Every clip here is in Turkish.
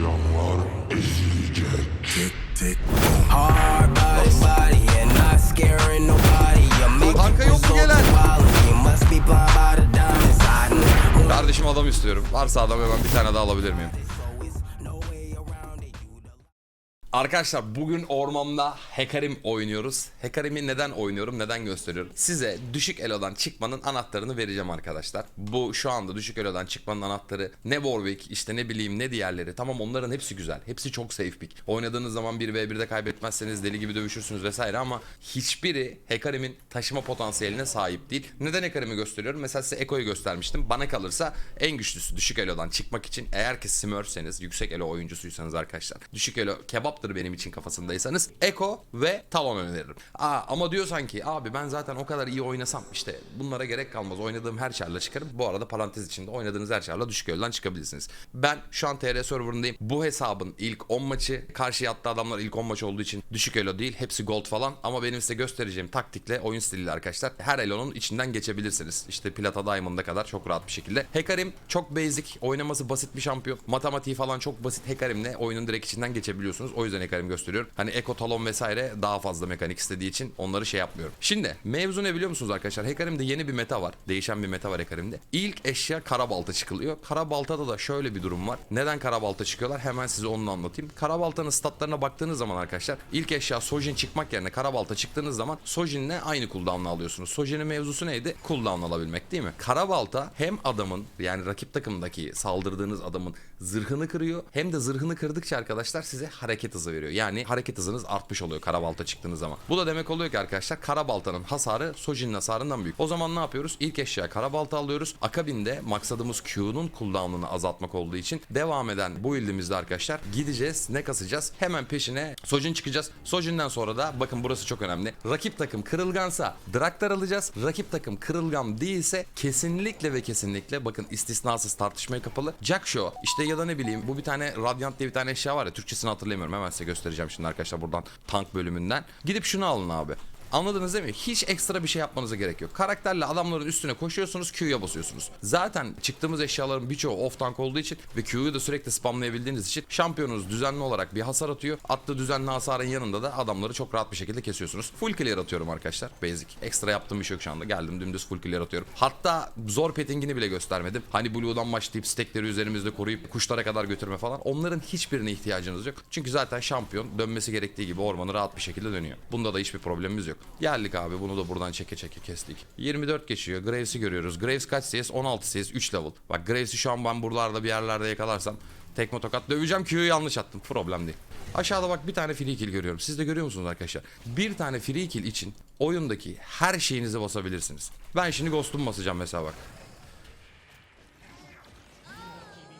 yaşayanlar ezilecek. Hard body, body, and not scaring nobody. Kardeşim adam istiyorum. Varsa adam hemen bir tane daha alabilir miyim? Arkadaşlar bugün ormanda Hekarim oynuyoruz. Hekarim'i neden oynuyorum, neden gösteriyorum? Size düşük elodan çıkmanın anahtarını vereceğim arkadaşlar. Bu şu anda düşük elodan çıkmanın anahtarı ne Warwick, işte ne bileyim ne diğerleri. Tamam onların hepsi güzel. Hepsi çok safe pick. Oynadığınız zaman 1v1'de kaybetmezseniz deli gibi dövüşürsünüz vesaire ama hiçbiri Hekarim'in taşıma potansiyeline sahip değil. Neden Hekarim'i gösteriyorum? Mesela size Eko'yu göstermiştim. Bana kalırsa en güçlüsü düşük elodan çıkmak için eğer ki Smurfseniz, yüksek elo oyuncusuysanız arkadaşlar. Düşük elo kebaptır benim için kafasındaysanız Eko ve Talon öneririm. Aa, ama diyorsan ki abi ben zaten o kadar iyi oynasam işte bunlara gerek kalmaz. Oynadığım her çarla çıkarım. Bu arada parantez içinde oynadığınız her çarla düşük elodan çıkabilirsiniz. Ben şu an TR serverındayım. Bu hesabın ilk 10 maçı karşıya attığı adamlar ilk 10 maç olduğu için düşük elo değil. Hepsi gold falan ama benim size göstereceğim taktikle oyun stiliyle arkadaşlar. Her elonun içinden geçebilirsiniz. İşte Plata Diamond'a kadar çok rahat bir şekilde. Hekarim çok basic. Oynaması basit bir şampiyon. Matematiği falan çok basit. Hekarim'le oyunun direkt içinden geçebiliyorsunuz. O yüzden Hekarim gösteriyorum. Hani Eko Talon vesaire daha fazla mekanik istediği için onları şey yapmıyorum. Şimdi mevzu ne biliyor musunuz arkadaşlar? Hekarim'de yeni bir meta var. Değişen bir meta var Hekarim'de. İlk eşya karabalta çıkılıyor. Karabaltada da şöyle bir durum var. Neden karabalta çıkıyorlar? Hemen size onu anlatayım. Karabaltanın statlarına baktığınız zaman arkadaşlar ilk eşya Sojin çıkmak yerine karabalta çıktığınız zaman Sojin'le aynı cooldown'la alıyorsunuz. Sojin'in mevzusu neydi? Cooldown alabilmek değil mi? Karabalta hem adamın yani rakip takımdaki saldırdığınız adamın zırhını kırıyor hem de zırhını kırdıkça arkadaşlar size hareket hızı veriyor. Yani hareket hızınız artmış oluyor karabalta çıktığınız zaman. Bu da demek oluyor ki arkadaşlar karabaltanın hasarı Sojin'in hasarından büyük. O zaman ne yapıyoruz? İlk eşya karabalta alıyoruz. Akabinde maksadımız Q'nun cooldown'ını azaltmak olduğu için devam eden bu build'imizde arkadaşlar gideceğiz. Ne kasacağız? Hemen peşine Sojin çıkacağız. Sojin'den sonra da bakın burası çok önemli. Rakip takım kırılgansa Draktar alacağız. Rakip takım kırılgan değilse kesinlikle ve kesinlikle bakın istisnasız tartışmaya kapalı. Jack Show işte ya da ne bileyim bu bir tane Radiant diye bir tane eşya var ya Türkçesini hatırlamıyorum. Hemen size göstereceğim şimdi arkadaşlar buradan tank bölümünden. Gidip şunu alın abi. Anladınız değil mi? Hiç ekstra bir şey yapmanıza gerek yok. Karakterle adamların üstüne koşuyorsunuz, Q'ya basıyorsunuz. Zaten çıktığımız eşyaların birçoğu off tank olduğu için ve Q'yu da sürekli spamlayabildiğiniz için şampiyonunuz düzenli olarak bir hasar atıyor. Attığı düzenli hasarın yanında da adamları çok rahat bir şekilde kesiyorsunuz. Full clear atıyorum arkadaşlar. Basic. Ekstra yaptığım bir şey yok şu anda. Geldim dümdüz full clear atıyorum. Hatta zor pettingini bile göstermedim. Hani Blue'dan başlayıp stekleri üzerimizde koruyup kuşlara kadar götürme falan. Onların hiçbirine ihtiyacınız yok. Çünkü zaten şampiyon dönmesi gerektiği gibi ormanı rahat bir şekilde dönüyor. Bunda da hiçbir problemimiz yok. Geldik abi bunu da buradan çeke çeke kestik. 24 geçiyor. Graves'i görüyoruz. Graves kaç CS? 16 CS 3 level. Bak Graves'i şu an ben buralarda bir yerlerde yakalarsam tekme tokat döveceğim Q'yu yanlış attım. Problem değil. Aşağıda bak bir tane free kill görüyorum. Siz de görüyor musunuz arkadaşlar? Bir tane free kill için oyundaki her şeyinizi basabilirsiniz. Ben şimdi Ghost'umu basacağım mesela bak.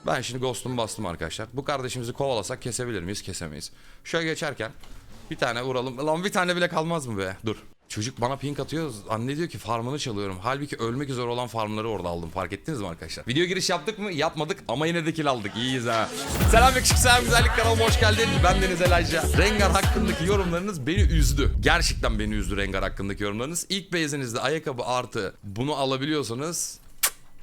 Ben şimdi Ghost'umu bastım arkadaşlar. Bu kardeşimizi kovalasak kesebilir miyiz? Kesemeyiz. Şöyle geçerken bir tane vuralım. Lan bir tane bile kalmaz mı be? Dur. Çocuk bana pink atıyor. Anne diyor ki farmını çalıyorum. Halbuki ölmek üzere olan farmları orada aldım. Fark ettiniz mi arkadaşlar? Video giriş yaptık mı? Yapmadık ama yine de kill aldık. İyiyiz ha. Selam yakışık selam güzellik kanalıma hoş geldin. Ben Deniz Elayca. Rengar hakkındaki yorumlarınız beni üzdü. Gerçekten beni üzdü Rengar hakkındaki yorumlarınız. İlk base'inizde ayakkabı artı bunu alabiliyorsanız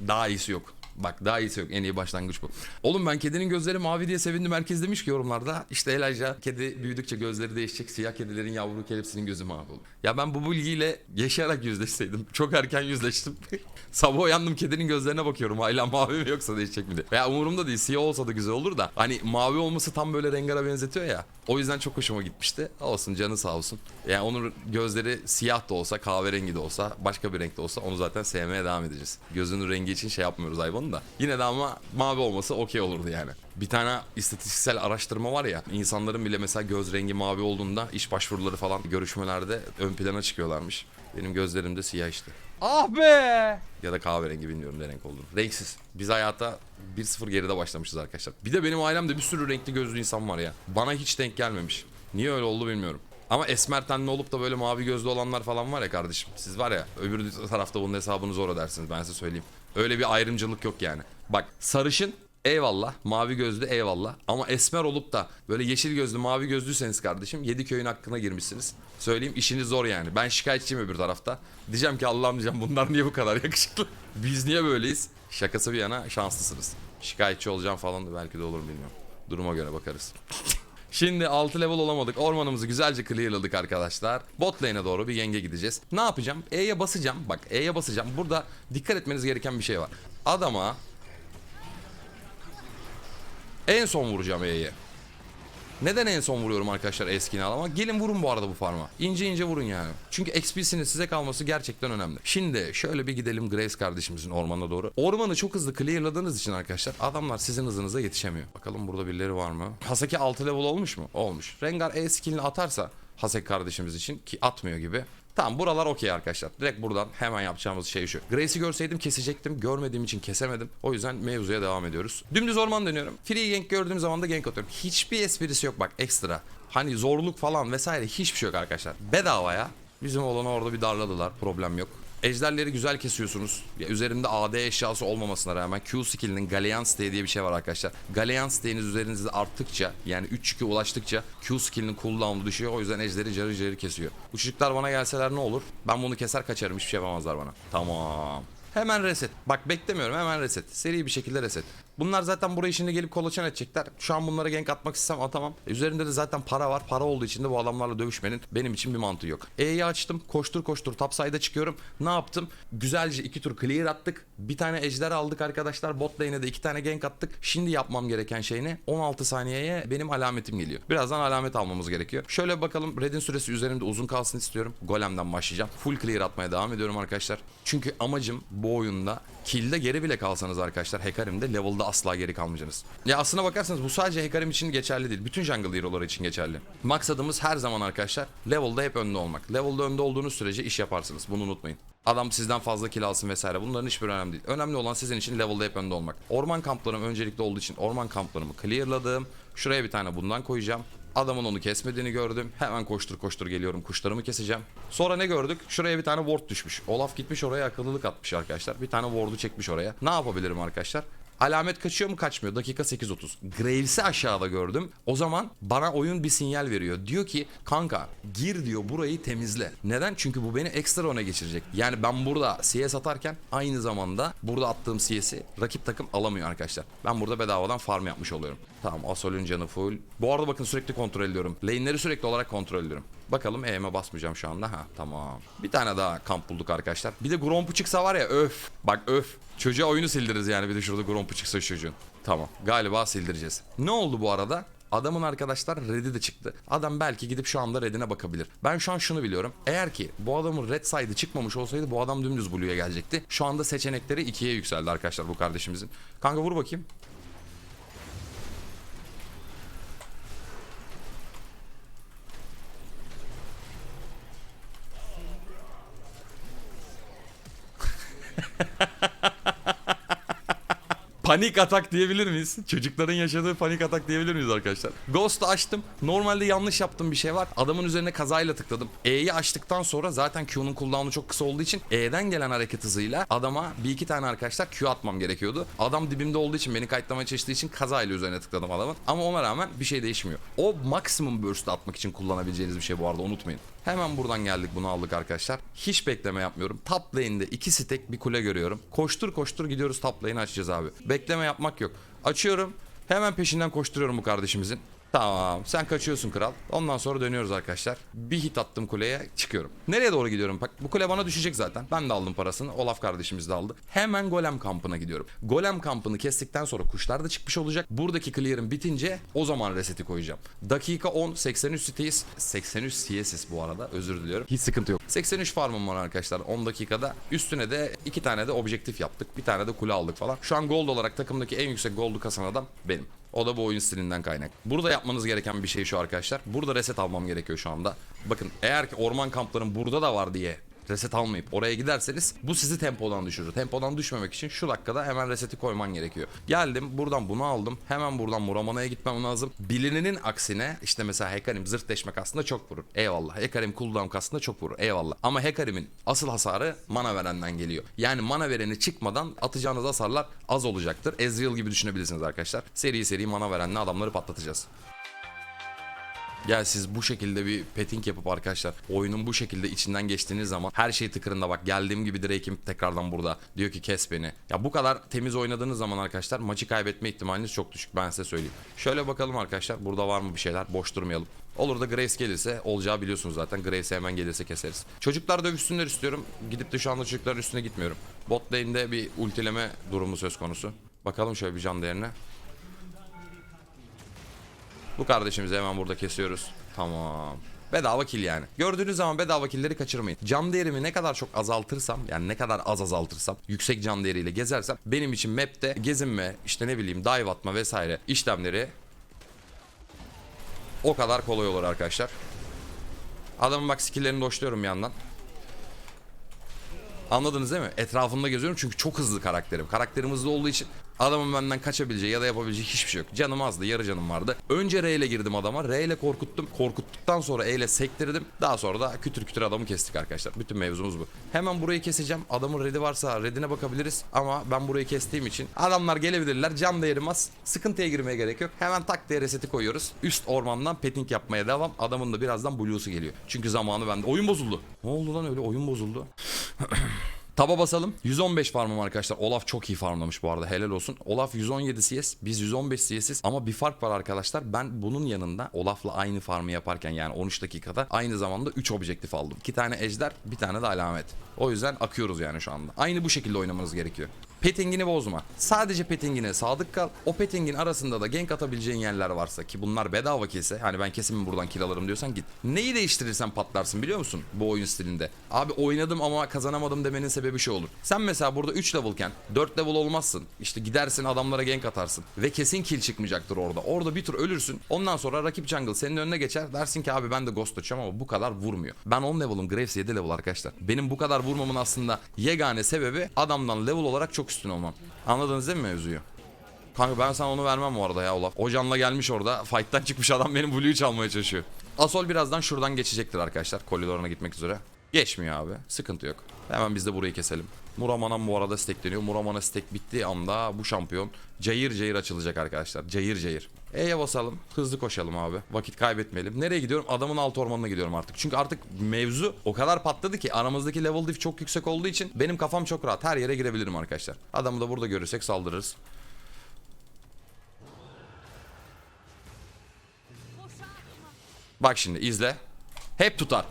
daha iyisi yok. Bak daha iyisi yok. En iyi başlangıç bu. Oğlum ben kedinin gözleri mavi diye sevindim. Herkes demiş ki yorumlarda. işte Elijah kedi büyüdükçe gözleri değişecek. Siyah kedilerin yavru kelepsinin gözü mavi olur. Ya ben bu bilgiyle yaşayarak yüzleşseydim. Çok erken yüzleştim. Sabah uyandım kedinin gözlerine bakıyorum. Hala mavi mi yoksa değişecek mi diye. Veya umurumda değil. Siyah olsa da güzel olur da. Hani mavi olması tam böyle rengara benzetiyor ya. O yüzden çok hoşuma gitmişti. Olsun canı sağ olsun. Yani onun gözleri siyah da olsa, kahverengi de olsa, başka bir renkte olsa onu zaten sevmeye devam edeceğiz. Gözünün rengi için şey yapmıyoruz hayvanın da. Yine de ama mavi olması okey olurdu yani. Bir tane istatistiksel araştırma var ya insanların bile mesela göz rengi mavi olduğunda iş başvuruları falan görüşmelerde ön plana çıkıyorlarmış. Benim gözlerim de siyah işte. Ah be! Ya da kahverengi bilmiyorum ne renk olduğunu. Renksiz. Biz hayata 1-0 geride başlamışız arkadaşlar. Bir de benim ailemde bir sürü renkli gözlü insan var ya. Bana hiç denk gelmemiş. Niye öyle oldu bilmiyorum. Ama esmer tenli olup da böyle mavi gözlü olanlar falan var ya kardeşim. Siz var ya öbür tarafta bunun hesabını zor ödersiniz ben size söyleyeyim. Öyle bir ayrımcılık yok yani. Bak sarışın Eyvallah. Mavi gözlü eyvallah. Ama esmer olup da böyle yeşil gözlü mavi gözlüyseniz kardeşim yedi köyün hakkına girmişsiniz. Söyleyeyim işiniz zor yani. Ben şikayetçiyim öbür tarafta. Diyeceğim ki Allah'ım diyeceğim bunlar niye bu kadar yakışıklı? Biz niye böyleyiz? Şakası bir yana şanslısınız. Şikayetçi olacağım falan belki de olur bilmiyorum. Duruma göre bakarız. Şimdi 6 level olamadık. Ormanımızı güzelce clearladık arkadaşlar. Bot lane'e doğru bir yenge gideceğiz. Ne yapacağım? E'ye basacağım. Bak E'ye basacağım. Burada dikkat etmeniz gereken bir şey var. Adama en son vuracağım E'ye. Neden en son vuruyorum arkadaşlar eskini alama? Gelin vurun bu arada bu farma. İnce ince vurun yani. Çünkü XP'sinin size kalması gerçekten önemli. Şimdi şöyle bir gidelim Grace kardeşimizin ormanına doğru. Ormanı çok hızlı clearladığınız için arkadaşlar adamlar sizin hızınıza yetişemiyor. Bakalım burada birileri var mı? Haseki 6 level olmuş mu? Olmuş. Rengar E skillini atarsa Hasek kardeşimiz için ki atmıyor gibi. Tamam buralar okey arkadaşlar. Direkt buradan hemen yapacağımız şey şu. Grace'i görseydim kesecektim. Görmediğim için kesemedim. O yüzden mevzuya devam ediyoruz. Dümdüz orman dönüyorum. Free gank gördüğüm zaman da gank atıyorum. Hiçbir esprisi yok bak ekstra. Hani zorluk falan vesaire hiçbir şey yok arkadaşlar. Bedavaya bizim olanı orada bir darladılar. Problem yok. Ejderleri güzel kesiyorsunuz. Ya üzerinde AD eşyası olmamasına rağmen Q skill'inin Galean Stay diye bir şey var arkadaşlar. Galean Stay'iniz üzerinizde arttıkça yani 3-2 ulaştıkça Q skill'inin cooldown'u düşüyor. O yüzden ejderi carı carı kesiyor. Bu bana gelseler ne olur? Ben bunu keser kaçarım hiçbir şey yapamazlar bana. Tamam. Hemen reset. Bak beklemiyorum hemen reset. Seri bir şekilde reset. Bunlar zaten buraya şimdi gelip kolaçan edecekler. Şu an bunlara gank atmak istesem atamam. E, üzerinde de zaten para var. Para olduğu için de bu adamlarla dövüşmenin benim için bir mantığı yok. E'yi açtım. Koştur koştur top side'a çıkıyorum. Ne yaptım? Güzelce iki tur clear attık. Bir tane ejder aldık arkadaşlar. Bot lane'e de iki tane gank attık. Şimdi yapmam gereken şey ne? 16 saniyeye benim alametim geliyor. Birazdan alamet almamız gerekiyor. Şöyle bakalım. Red'in süresi üzerimde uzun kalsın istiyorum. Golem'den başlayacağım. Full clear atmaya devam ediyorum arkadaşlar. Çünkü amacım bu oyunda kill'de geri bile kalsanız arkadaşlar Hekarim'de level'da asla geri kalmayacaksınız. Ya aslına bakarsanız bu sadece Hekarim için geçerli değil. Bütün jungle hero'ları için geçerli. Maksadımız her zaman arkadaşlar level'da hep önde olmak. Level'da önde olduğunuz sürece iş yaparsınız. Bunu unutmayın. Adam sizden fazla kill alsın vesaire. Bunların hiçbir önemli değil. Önemli olan sizin için level'da hep önde olmak. Orman kamplarım öncelikli olduğu için orman kamplarımı clearladım. Şuraya bir tane bundan koyacağım. Adamın onu kesmediğini gördüm. Hemen koştur koştur geliyorum. Kuşlarımı keseceğim. Sonra ne gördük? Şuraya bir tane ward düşmüş. Olaf gitmiş oraya akıllılık atmış arkadaşlar. Bir tane ward'u çekmiş oraya. Ne yapabilirim arkadaşlar? Alamet kaçıyor mu kaçmıyor. Dakika 8.30. Graves'i aşağıda gördüm. O zaman bana oyun bir sinyal veriyor. Diyor ki kanka gir diyor burayı temizle. Neden? Çünkü bu beni ekstra öne geçirecek. Yani ben burada CS atarken aynı zamanda burada attığım CS'i rakip takım alamıyor arkadaşlar. Ben burada bedavadan farm yapmış oluyorum. Tamam Asol'ün canı full. Bu arada bakın sürekli kontrol ediyorum. Lane'leri sürekli olarak kontrol ediyorum. Bakalım EM'e basmayacağım şu anda. Ha tamam. Bir tane daha kamp bulduk arkadaşlar. Bir de Gromp'u çıksa var ya öf. Bak öf. Çocuğa oyunu sildiririz yani bir de şurada Gromp'u çıksa çocuğun. Tamam. Galiba sildireceğiz. Ne oldu bu arada? Adamın arkadaşlar red'i de çıktı. Adam belki gidip şu anda red'ine bakabilir. Ben şu an şunu biliyorum. Eğer ki bu adamın red side'ı çıkmamış olsaydı bu adam dümdüz Blue'ya gelecekti. Şu anda seçenekleri ikiye yükseldi arkadaşlar bu kardeşimizin. Kanka vur bakayım. Panik atak diyebilir miyiz? Çocukların yaşadığı panik atak diyebilir miyiz arkadaşlar? Ghost'u açtım. Normalde yanlış yaptığım bir şey var. Adamın üzerine kazayla tıkladım. E'yi açtıktan sonra zaten Q'nun cooldown'u çok kısa olduğu için E'den gelen hareket hızıyla adama bir iki tane arkadaşlar Q atmam gerekiyordu. Adam dibimde olduğu için beni kayıtlamaya çalıştığı için kazayla üzerine tıkladım adamın. Ama ona rağmen bir şey değişmiyor. O maksimum burst atmak için kullanabileceğiniz bir şey bu arada unutmayın. Hemen buradan geldik bunu aldık arkadaşlar. Hiç bekleme yapmıyorum. Top lane'de iki stack bir kule görüyorum. Koştur koştur gidiyoruz top lane'i açacağız abi. Bekleme yapmak yok. Açıyorum. Hemen peşinden koşturuyorum bu kardeşimizin. Tamam sen kaçıyorsun kral. Ondan sonra dönüyoruz arkadaşlar. Bir hit attım kuleye çıkıyorum. Nereye doğru gidiyorum? Bak bu kule bana düşecek zaten. Ben de aldım parasını. Olaf kardeşimiz de aldı. Hemen golem kampına gidiyorum. Golem kampını kestikten sonra kuşlar da çıkmış olacak. Buradaki clear'ın bitince o zaman reseti koyacağım. Dakika 10 83 siteyiz. 83 CS'iz bu arada özür diliyorum. Hiç sıkıntı yok. 83 farmım var arkadaşlar 10 dakikada. Üstüne de 2 tane de objektif yaptık. Bir tane de kule aldık falan. Şu an gold olarak takımdaki en yüksek gold'u kasan adam benim. O da bu oyun stilinden kaynak. Burada yapmanız gereken bir şey şu arkadaşlar. Burada reset almam gerekiyor şu anda. Bakın eğer ki orman kampların burada da var diye reset almayıp oraya giderseniz bu sizi tempodan düşürür. Tempodan düşmemek için şu dakikada hemen reseti koyman gerekiyor. Geldim buradan bunu aldım. Hemen buradan Muramana'ya gitmem lazım. Bilinenin aksine işte mesela Hekarim zırt deşmek aslında çok vurur. Eyvallah. Hekarim cooldown aslında çok vurur. Eyvallah. Ama Hekarim'in asıl hasarı mana verenden geliyor. Yani mana vereni çıkmadan atacağınız hasarlar az olacaktır. Ezreal gibi düşünebilirsiniz arkadaşlar. Seri seri mana verenle adamları patlatacağız. Ya siz bu şekilde bir petting yapıp arkadaşlar oyunun bu şekilde içinden geçtiğiniz zaman her şey tıkırında bak geldiğim gibi Drake'im tekrardan burada. Diyor ki kes beni. Ya bu kadar temiz oynadığınız zaman arkadaşlar maçı kaybetme ihtimaliniz çok düşük ben size söyleyeyim. Şöyle bakalım arkadaşlar burada var mı bir şeyler boş durmayalım. Olur da Grace gelirse olacağı biliyorsunuz zaten. Grace hemen gelirse keseriz. Çocuklar dövüşsünler istiyorum. Gidip de şu anda çocukların üstüne gitmiyorum. Bot lane'de bir ultileme durumu söz konusu. Bakalım şöyle bir can değerine. Bu kardeşimizi hemen burada kesiyoruz. Tamam. Bedava kill yani. Gördüğünüz zaman bedava killleri kaçırmayın. Can değerimi ne kadar çok azaltırsam yani ne kadar az azaltırsam yüksek can değeriyle gezersem benim için map'te gezinme işte ne bileyim dive atma vesaire işlemleri o kadar kolay olur arkadaşlar. Adamın bak skilllerini doşluyorum yandan. Anladınız değil mi? Etrafında geziyorum çünkü çok hızlı karakterim. Karakterim hızlı olduğu için adamın benden kaçabileceği ya da yapabileceği hiçbir şey yok. Canım azdı, yarı canım vardı. Önce R ile girdim adama. R ile korkuttum. Korkuttuktan sonra E ile sektirdim. Daha sonra da kütür kütür adamı kestik arkadaşlar. Bütün mevzumuz bu. Hemen burayı keseceğim. Adamın red'i varsa red'ine bakabiliriz. Ama ben burayı kestiğim için adamlar gelebilirler. Can değerim az. Sıkıntıya girmeye gerek yok. Hemen tak diye reseti koyuyoruz. Üst ormandan petting yapmaya devam. Adamın da birazdan blue'su geliyor. Çünkü zamanı bende. Oyun bozuldu. Ne oldu lan öyle? Oyun bozuldu. Taba basalım. 115 farmım arkadaşlar. Olaf çok iyi farmlamış bu arada. Helal olsun. Olaf 117 CS. Biz 115 CS'iz. Ama bir fark var arkadaşlar. Ben bunun yanında Olaf'la aynı farmı yaparken yani 13 dakikada aynı zamanda 3 objektif aldım. 2 tane ejder, bir tane de alamet. O yüzden akıyoruz yani şu anda. Aynı bu şekilde oynamanız gerekiyor. Pettingini bozma. Sadece pettingine sadık kal. O pettingin arasında da gank atabileceğin yerler varsa ki bunlar bedava kese. Hani ben kesin buradan kill alırım diyorsan git. Neyi değiştirirsen patlarsın biliyor musun bu oyun stilinde? Abi oynadım ama kazanamadım demenin sebebi şey olur. Sen mesela burada 3 levelken 4 level olmazsın. İşte gidersin adamlara gank atarsın. Ve kesin kill çıkmayacaktır orada. Orada bir tur ölürsün. Ondan sonra rakip jungle senin önüne geçer. Dersin ki abi ben de ghost açacağım ama bu kadar vurmuyor. Ben 10 level'ım Graves 7 level arkadaşlar. Benim bu kadar vurmamın aslında yegane sebebi adamdan level olarak çok üstün olmam. Anladınız değil mi mevzuyu? Kanka ben sana onu vermem bu arada ya Olaf. O canla gelmiş orada. Fight'tan çıkmış adam benim Blue'yu çalmaya çalışıyor. Asol birazdan şuradan geçecektir arkadaşlar. Koridoruna gitmek üzere. Geçmiyor abi. Sıkıntı yok. Hemen biz de burayı keselim. Muraman'a bu arada stackleniyor. Muraman'a stack bittiği anda bu şampiyon cayır cayır açılacak arkadaşlar. Cayır cayır. E'ye basalım. Hızlı koşalım abi. Vakit kaybetmeyelim. Nereye gidiyorum? Adamın alt ormanına gidiyorum artık. Çünkü artık mevzu o kadar patladı ki aramızdaki level diff çok yüksek olduğu için benim kafam çok rahat. Her yere girebilirim arkadaşlar. Adamı da burada görürsek saldırırız. Bak şimdi izle. Hep tutar.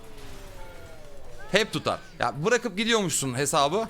Hep tutar. Ya bırakıp gidiyormuşsun hesabı.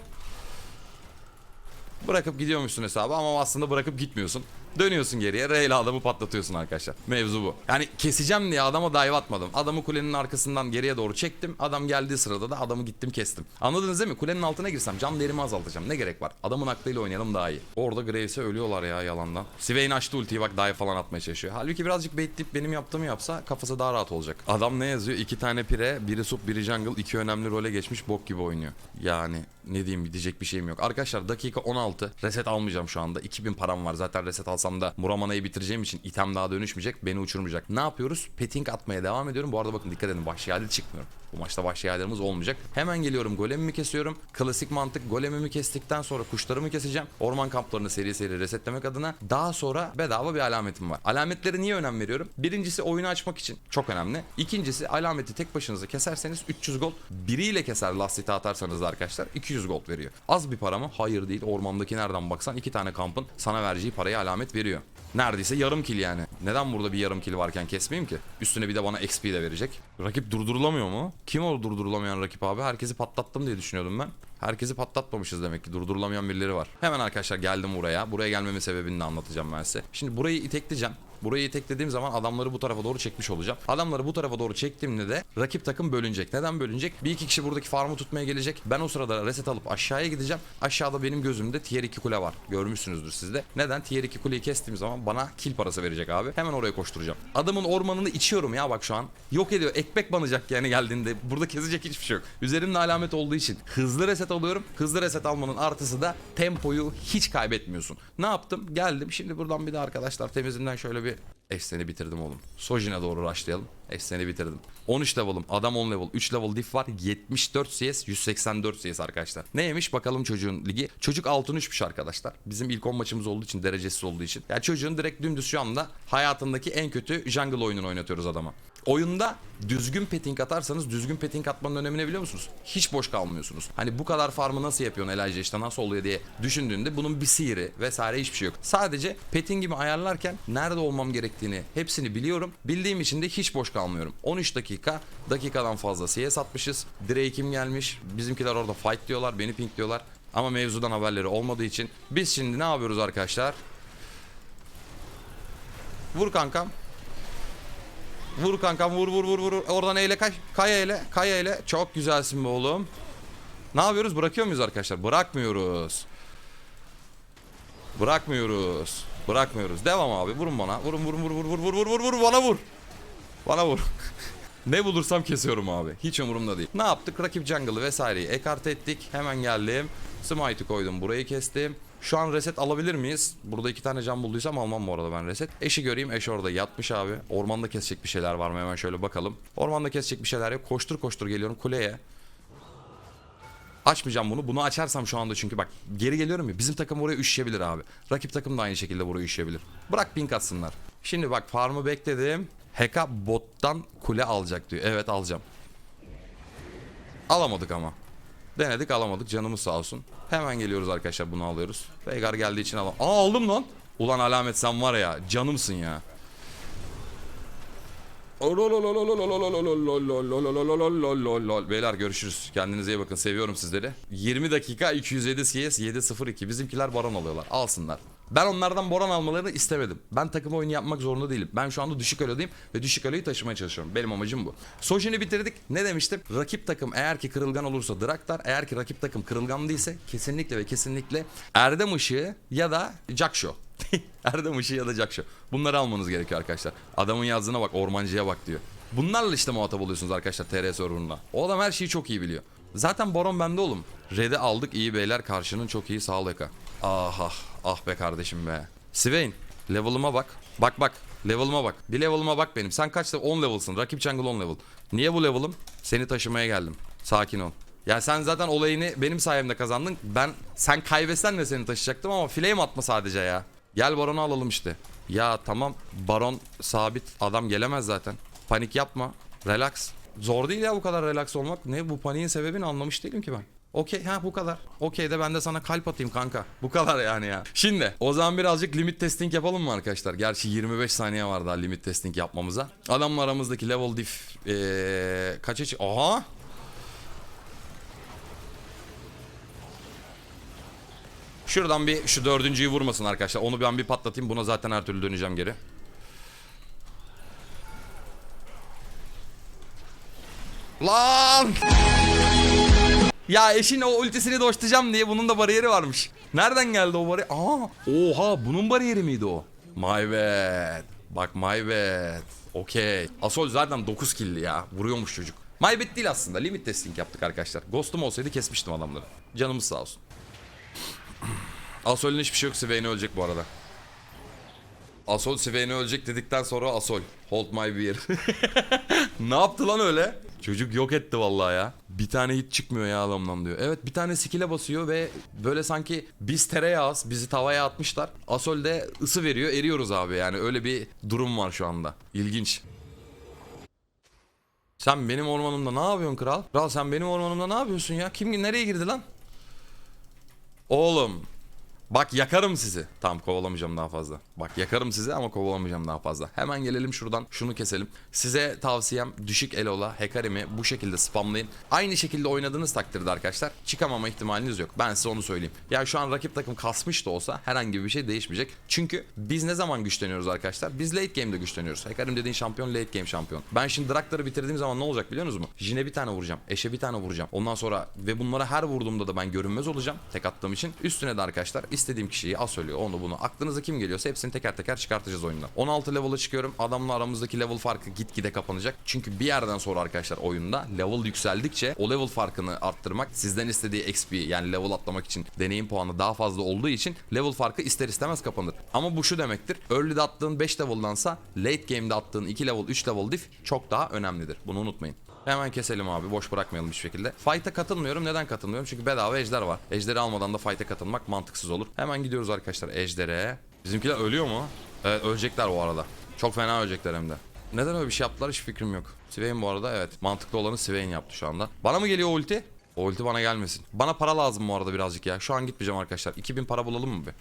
Bırakıp gidiyormuşsun hesabı ama aslında bırakıp gitmiyorsun. Dönüyorsun geriye R ile adamı patlatıyorsun arkadaşlar. Mevzu bu. Yani keseceğim diye adama dive atmadım. Adamı kulenin arkasından geriye doğru çektim. Adam geldiği sırada da adamı gittim kestim. Anladınız değil mi? Kulenin altına girsem can değerimi azaltacağım. Ne gerek var? Adamın aklıyla oynayalım daha iyi. Orada Graves'e ölüyorlar ya yalandan. Swain açtı ultiyi bak dive falan atmaya çalışıyor. Halbuki birazcık baitleyip benim yaptığımı yapsa kafası daha rahat olacak. Adam ne yazıyor? İki tane pire, biri sup, biri jungle. iki önemli role geçmiş bok gibi oynuyor. Yani ne diyeyim diyecek bir şeyim yok. Arkadaşlar dakika 16. Reset almayacağım şu anda. 2000 param var. Zaten reset alsam da Muramana'yı bitireceğim için item daha dönüşmeyecek. Beni uçurmayacak. Ne yapıyoruz? Petting atmaya devam ediyorum. Bu arada bakın dikkat edin. Vahşi halde çıkmıyorum. Bu maçta vahşi hallerimiz olmayacak. Hemen geliyorum. Golemimi kesiyorum. Klasik mantık. Golemimi kestikten sonra kuşlarımı keseceğim. Orman kamplarını seri seri resetlemek adına. Daha sonra bedava bir alametim var. Alametlere niye önem veriyorum? Birincisi oyunu açmak için. Çok önemli. İkincisi alameti tek başınıza keserseniz 300 gold. Biriyle keser lastite atarsanız da arkadaşlar 200 gold veriyor. Az bir para mı? Hayır değil. Ormandaki nereden baksan iki tane kampın sana vereceği parayı alamet veriyor. Neredeyse yarım kill yani. Neden burada bir yarım kill varken kesmeyeyim ki? Üstüne bir de bana XP de verecek. Rakip durdurulamıyor mu? Kim o durdurulamayan rakip abi? Herkesi patlattım diye düşünüyordum ben. Herkesi patlatmamışız demek ki. Durdurulamayan birileri var. Hemen arkadaşlar geldim buraya. Buraya gelmemin sebebini de anlatacağım ben size. Şimdi burayı itekleyeceğim. Burayı iteklediğim zaman adamları bu tarafa doğru çekmiş olacağım. Adamları bu tarafa doğru çektiğimde de rakip takım bölünecek. Neden bölünecek? Bir iki kişi buradaki farmı tutmaya gelecek. Ben o sırada reset alıp aşağıya gideceğim. Aşağıda benim gözümde tier 2 kule var. Görmüşsünüzdür siz de. Neden? Tier 2 kuleyi kestiğim zaman bana kill parası verecek abi. Hemen oraya koşturacağım. Adamın ormanını içiyorum ya bak şu an. Yok ediyor. Ekmek banacak yani geldiğinde. Burada kesecek hiçbir şey yok. Üzerimde alamet olduğu için hızlı reset alıyorum. Hızlı reset almanın artısı da tempoyu hiç kaybetmiyorsun. Ne yaptım? Geldim. Şimdi buradan bir de arkadaşlar temizinden şöyle bir Efsane bitirdim oğlum. Sojin'e doğru rushlayalım. Efsane bitirdim. 13 level'ım. Adam 10 level. 3 level diff var. 74 CS. 184 CS arkadaşlar. Neymiş bakalım çocuğun ligi. Çocuk altın 3'müş arkadaşlar. Bizim ilk 10 maçımız olduğu için. Derecesiz olduğu için. Yani çocuğun direkt dümdüz şu anda hayatındaki en kötü jungle oyununu oynatıyoruz adama. Oyunda düzgün petting atarsanız düzgün petting atmanın önemini biliyor musunuz? Hiç boş kalmıyorsunuz. Hani bu kadar farmı nasıl yapıyorsun Elijah işte nasıl oluyor diye düşündüğünde bunun bir sihiri vesaire hiçbir şey yok. Sadece pettingimi ayarlarken nerede olmam gerektiğini hepsini biliyorum. Bildiğim için de hiç boş kalmıyorum. 13 dakika dakikadan fazla CS atmışız. Drake'im gelmiş. Bizimkiler orada fight diyorlar. Beni pink diyorlar. Ama mevzudan haberleri olmadığı için biz şimdi ne yapıyoruz arkadaşlar? Vur kankam. Vur kankam vur vur vur vur. Oradan eyle kay. Kaya eyle. Kaya eyle. Çok güzelsin be oğlum. Ne yapıyoruz? Bırakıyor muyuz arkadaşlar? Bırakmıyoruz. Bırakmıyoruz. Bırakmıyoruz. Devam abi. Vurun bana. Vurun vurun vur vur vur vur vur vur vur bana vur. Bana vur. ne bulursam kesiyorum abi. Hiç umurumda değil. Ne yaptık? Rakip jungle'ı vesaireyi ekart ettik. Hemen geldim. Smite'ı koydum. Burayı kestim. Şu an reset alabilir miyiz? Burada iki tane can bulduysam almam bu arada ben reset. Eşi göreyim. Eş orada yatmış abi. Ormanda kesecek bir şeyler var mı? Hemen şöyle bakalım. Ormanda kesecek bir şeyler yok. Koştur koştur geliyorum kuleye. Açmayacağım bunu. Bunu açarsam şu anda çünkü bak geri geliyorum ya bizim takım oraya üşüyebilir abi. Rakip takım da aynı şekilde buraya üşüyebilir. Bırak pink atsınlar. Şimdi bak farmı bekledim. Heka bottan kule alacak diyor. Evet alacağım. Alamadık ama. Denedik alamadık canımız sağ olsun. Hemen geliyoruz arkadaşlar bunu alıyoruz. Veigar geldiği için alalım. Aa aldım lan. Ulan alamet sen var ya canımsın ya. Beyler görüşürüz. Kendinize iyi bakın. Seviyorum sizleri. 20 dakika 207 CS 702. Bizimkiler baron alıyorlar. Alsınlar. Ben onlardan boran almalarını istemedim. Ben takım oyunu yapmak zorunda değilim. Ben şu anda düşük elodayım ve düşük eloyu taşımaya çalışıyorum. Benim amacım bu. Sojin'i bitirdik. Ne demiştim? Rakip takım eğer ki kırılgan olursa Draktar, eğer ki rakip takım kırılgan değilse kesinlikle ve kesinlikle Erdem Işığı ya da Jackshaw. Erdem Işığı ya da Jackshaw. Bunları almanız gerekiyor arkadaşlar. Adamın yazdığına bak, ormancıya bak diyor. Bunlarla işte muhatap oluyorsunuz arkadaşlar TR serverında. O adam her şeyi çok iyi biliyor. Zaten baron bende oğlum. Red'i aldık iyi beyler karşının çok iyi sağ ol Eka. Ah be kardeşim be. Swain level'ıma bak. Bak bak level'ıma bak. Bir level'ıma bak benim. Sen kaç level? 10 level'sın. Rakip jungle 10 level. Niye bu level'ım? Seni taşımaya geldim. Sakin ol. Ya sen zaten olayını benim sayemde kazandın. Ben sen kaybetsen de seni taşıyacaktım ama flame atma sadece ya. Gel baronu alalım işte. Ya tamam baron sabit adam gelemez zaten. Panik yapma. Relax. Zor değil ya bu kadar relax olmak. Ne bu paniğin sebebini anlamış değilim ki ben. Okey ha bu kadar. Okey de ben de sana kalp atayım kanka. Bu kadar yani ya. Şimdi o zaman birazcık limit testing yapalım mı arkadaşlar? Gerçi 25 saniye var daha limit testing yapmamıza. Adamla aramızdaki level diff ee, kaça çık... Aha! Şuradan bir şu dördüncüyü vurmasın arkadaşlar. Onu ben bir patlatayım. Buna zaten her türlü döneceğim geri. Lan! Ya eşin o ultisini doşlayacağım diye bunun da bariyeri varmış. Nereden geldi o bariyer? Aa, oha bunun bariyeri miydi o? My bad. Bak my bad. Okey. Asol zaten 9 killi ya. Vuruyormuş çocuk. My bad değil aslında. Limit testing yaptık arkadaşlar. Ghost'um olsaydı kesmiştim adamları. Canımız sağ olsun. Asol'ün hiçbir şey yok. Swain ölecek bu arada. Asol Swain ölecek dedikten sonra Asol. Hold my beer. ne yaptı lan öyle? Çocuk yok etti vallahi ya. Bir tane hit çıkmıyor ya adamdan diyor. Evet bir tane skill'e basıyor ve böyle sanki biz tereyağız bizi tavaya atmışlar. Asol de ısı veriyor eriyoruz abi yani öyle bir durum var şu anda. İlginç. Sen benim ormanımda ne yapıyorsun kral? Kral sen benim ormanımda ne yapıyorsun ya? Kim nereye girdi lan? Oğlum Bak yakarım sizi. Tamam kovalamayacağım daha fazla. Bak yakarım sizi ama kovalamayacağım daha fazla. Hemen gelelim şuradan şunu keselim. Size tavsiyem düşük elola Hecarim'i bu şekilde spamlayın. Aynı şekilde oynadığınız takdirde arkadaşlar çıkamama ihtimaliniz yok. Ben size onu söyleyeyim. Ya şu an rakip takım kasmış da olsa herhangi bir şey değişmeyecek. Çünkü biz ne zaman güçleniyoruz arkadaşlar? Biz late game'de güçleniyoruz. Hecarim dediğin şampiyon late game şampiyon. Ben şimdi Draktar'ı bitirdiğim zaman ne olacak biliyor musunuz? Jine bir tane vuracağım. Eşe bir tane vuracağım. Ondan sonra ve bunlara her vurduğumda da ben görünmez olacağım. Tek attığım için. Üstüne de arkadaşlar istediğim kişiyi söylüyor onu bunu. Aklınıza kim geliyorsa hepsini teker teker çıkartacağız oyundan. 16 level'a çıkıyorum. Adamla aramızdaki level farkı gitgide kapanacak. Çünkü bir yerden sonra arkadaşlar oyunda level yükseldikçe o level farkını arttırmak sizden istediği XP yani level atlamak için deneyim puanı daha fazla olduğu için level farkı ister istemez kapanır. Ama bu şu demektir. Early'de attığın 5 level'dansa late game'de attığın 2 level 3 level diff çok daha önemlidir. Bunu unutmayın. Hemen keselim abi. Boş bırakmayalım hiçbir şekilde. Fight'a katılmıyorum. Neden katılmıyorum? Çünkü bedava ejder var. Ejderi almadan da fight'a katılmak mantıksız olur. Hemen gidiyoruz arkadaşlar ejdere. Bizimkiler ölüyor mu? Evet ölecekler bu arada. Çok fena ölecekler hem de. Neden öyle bir şey yaptılar hiç fikrim yok. Swain bu arada evet. Mantıklı olanı Swain yaptı şu anda. Bana mı geliyor ulti? O ulti bana gelmesin. Bana para lazım bu arada birazcık ya. Şu an gitmeyeceğim arkadaşlar. 2000 para bulalım mı bir?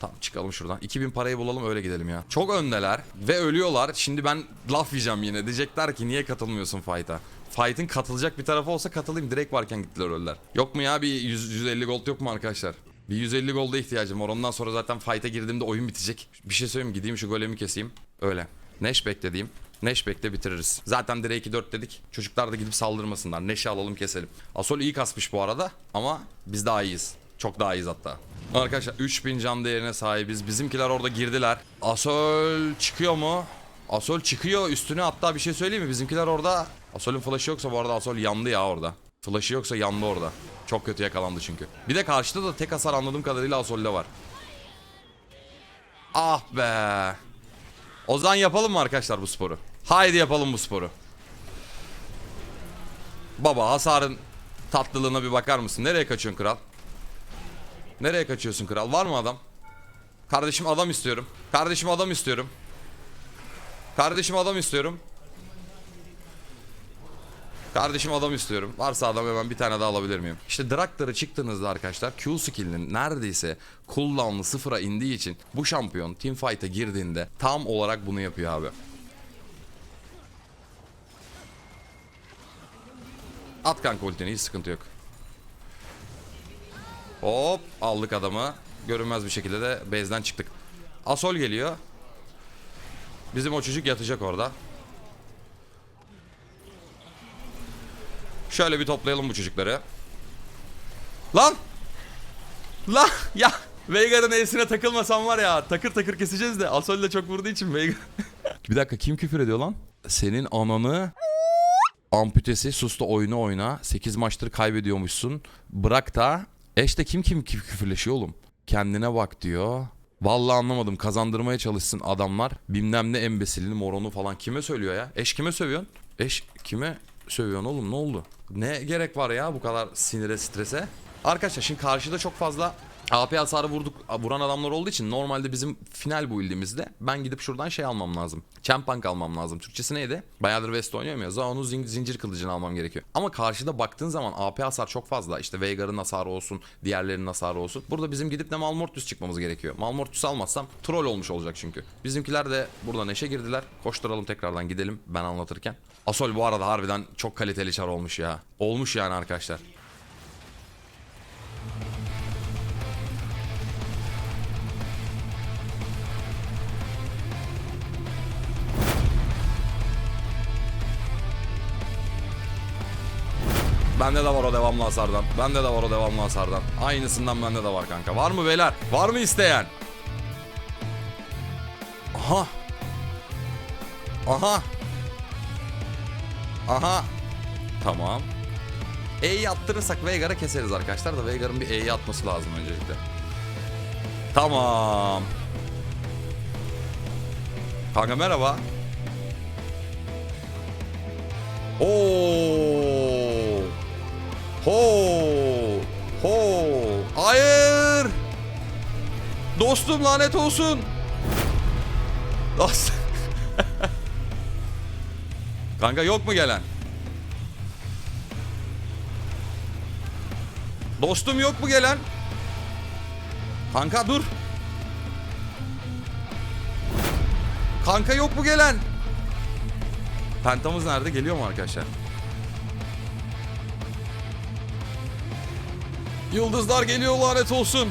Tamam çıkalım şuradan. 2000 parayı bulalım öyle gidelim ya. Çok öndeler ve ölüyorlar. Şimdi ben laf yiyeceğim yine. Diyecekler ki niye katılmıyorsun fight'a? Fight'ın katılacak bir tarafı olsa katılayım. Direkt varken gittiler öldüler. Yok mu ya bir 100, 150 gold yok mu arkadaşlar? Bir 150 golda ihtiyacım var. Ondan sonra zaten fight'a girdiğimde oyun bitecek. Bir şey söyleyeyim? Gideyim şu golemi keseyim. Öyle. Neş beklediğim. Neş bekle bitiririz. Zaten direğe 2-4 dedik. Çocuklar da gidip saldırmasınlar. Neşe alalım keselim. Asol iyi kasmış bu arada ama biz daha iyiyiz. Çok daha iyiyiz hatta. Arkadaşlar 3000 can değerine sahibiz. Bizimkiler orada girdiler. Asol çıkıyor mu? Asol çıkıyor üstüne hatta bir şey söyleyeyim mi? Bizimkiler orada Asol'ün flash'ı yoksa bu arada Asol yandı ya orada. Flash'ı yoksa yandı orada. Çok kötü yakalandı çünkü. Bir de karşıda da tek hasar anladığım kadarıyla Asol'de var. Ah be. O zaman yapalım mı arkadaşlar bu sporu? Haydi yapalım bu sporu. Baba hasarın tatlılığına bir bakar mısın? Nereye kaçıyorsun kral? Nereye kaçıyorsun kral? Var mı adam? Kardeşim adam istiyorum. Kardeşim adam istiyorum. Kardeşim adam istiyorum. Kardeşim adam istiyorum. Varsa adam hemen bir tane daha alabilir miyim? İşte Draktar'a çıktığınızda arkadaşlar Q skill'inin neredeyse cooldown'ı sıfıra indiği için bu şampiyon teamfight'a girdiğinde tam olarak bunu yapıyor abi. At kanka ultini hiç sıkıntı yok. Hop aldık adamı. Görünmez bir şekilde de base'den çıktık. Asol geliyor. Bizim o çocuk yatacak orada. Şöyle bir toplayalım bu çocukları. Lan! Lan! Ya! Veigar'ın E'sine takılmasam var ya takır takır keseceğiz de Asol de çok vurduğu için Veigar... bir dakika kim küfür ediyor lan? Senin ananı... Amputesi sus da oyunu oyna. 8 maçtır kaybediyormuşsun. Bırak da. Eşte kim kim kim küfürleşiyor oğlum? Kendine bak diyor. Vallahi anlamadım. Kazandırmaya çalışsın adamlar. Bilmem ne embesilini moronu falan. Kime söylüyor ya? Eş kime sövüyorsun? Eş kime sövüyorsun oğlum ne oldu? Ne gerek var ya bu kadar sinire strese? Arkadaşlar şimdi karşıda çok fazla AP hasarı vurduk, vuran adamlar olduğu için normalde bizim final bu ildimizde ben gidip şuradan şey almam lazım. Champank almam lazım. Türkçesi neydi? Bayağıdır West oynuyorum ya. Zaon'un zin- zincir kılıcını almam gerekiyor. Ama karşıda baktığın zaman AP hasar çok fazla. İşte Veigar'ın hasarı olsun, diğerlerinin hasarı olsun. Burada bizim gidip de Malmortius çıkmamız gerekiyor. Malmortius almazsam troll olmuş olacak çünkü. Bizimkiler de burada neşe girdiler. Koşturalım tekrardan gidelim ben anlatırken. Asol bu arada harbiden çok kaliteli çar olmuş ya. Olmuş yani arkadaşlar. Bende de var o devamlı hasardan. Bende de var o devamlı hasardan. Aynısından bende de var kanka. Var mı beyler? Var mı isteyen? Aha. Aha. Aha. Tamam. E'yi attırırsak Veigar'a keseriz arkadaşlar da Veigar'ın bir E'yi atması lazım öncelikle. Tamam. Kanka merhaba. Oo. Ho! Ho! Hayır! Dostum lanet olsun. Dost. Kanka yok mu gelen? Dostum yok mu gelen? Kanka dur. Kanka yok mu gelen? Pentamız nerede? Geliyor mu arkadaşlar? Yıldızlar geliyor lanet olsun.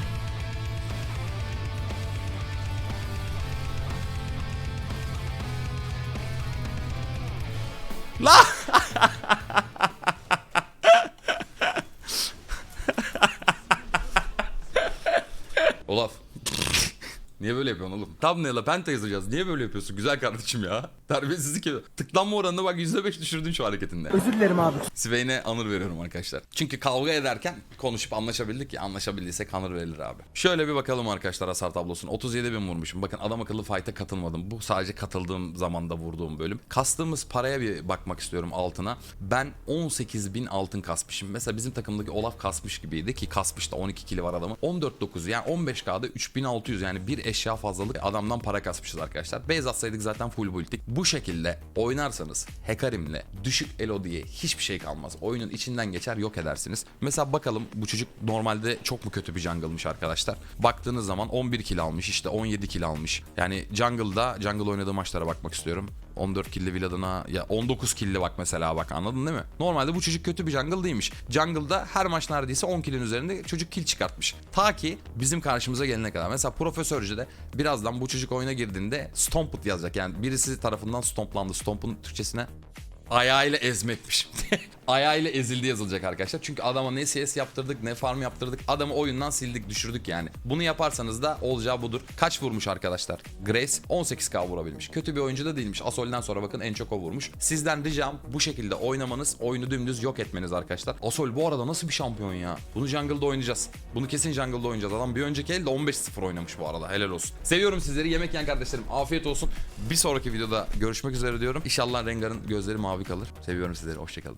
Thumbnail'a penta yazacağız. Niye böyle yapıyorsun güzel kardeşim ya? Terbiyesizlik ya. Tıklanma oranına bak %5 düşürdün şu hareketinde. Özür dilerim abi. Swain'e anır veriyorum arkadaşlar. Çünkü kavga ederken konuşup anlaşabildik ya anlaşabildiysek anır verilir abi. Şöyle bir bakalım arkadaşlar hasar tablosuna. 37 bin vurmuşum. Bakın adam akıllı fight'a katılmadım. Bu sadece katıldığım zamanda vurduğum bölüm. Kastığımız paraya bir bakmak istiyorum altına. Ben 18 bin altın kasmışım. Mesela bizim takımdaki Olaf kasmış gibiydi ki kasmış da 12 kili var adamın. 14.9 yani 15K'da 3600 yani bir eşya fazlalık adamdan para kasmışız arkadaşlar. Base atsaydık zaten full bultik. Bu şekilde oynarsanız Hekarim'le düşük elo diye hiçbir şey kalmaz. Oyunun içinden geçer yok edersiniz. Mesela bakalım bu çocuk normalde çok mu kötü bir jungle'mış arkadaşlar. Baktığınız zaman 11 kill almış işte 17 kill almış. Yani jungle'da jungle oynadığı maçlara bakmak istiyorum. 14 killi Villadına ya 19 killi bak mesela bak anladın değil mi? Normalde bu çocuk kötü bir jungle değilmiş. Jungle'da her maç neredeyse 10 killin üzerinde çocuk kill çıkartmış. Ta ki bizim karşımıza gelene kadar. Mesela Profesörcü'de birazdan bu çocuk oyuna girdiğinde Stomped yazacak. Yani birisi tarafından stomplandı. Stomp'un Türkçesine ayağıyla ezmekmiş. ayağıyla ezildi yazılacak arkadaşlar. Çünkü adama ne CS yaptırdık ne farm yaptırdık. Adamı oyundan sildik düşürdük yani. Bunu yaparsanız da olacağı budur. Kaç vurmuş arkadaşlar? Grace 18k vurabilmiş. Kötü bir oyuncu da değilmiş. Asol'den sonra bakın en çok o vurmuş. Sizden ricam bu şekilde oynamanız, oyunu dümdüz yok etmeniz arkadaşlar. Asol bu arada nasıl bir şampiyon ya? Bunu jungle'da oynayacağız. Bunu kesin jungle'da oynayacağız. Adam bir önceki elde 15-0 oynamış bu arada. Helal olsun. Seviyorum sizleri. Yemek yiyen kardeşlerim. Afiyet olsun. Bir sonraki videoda görüşmek üzere diyorum. İnşallah Rengar'ın gözleri mavi kalır. Seviyorum sizleri. Hoşçakalın.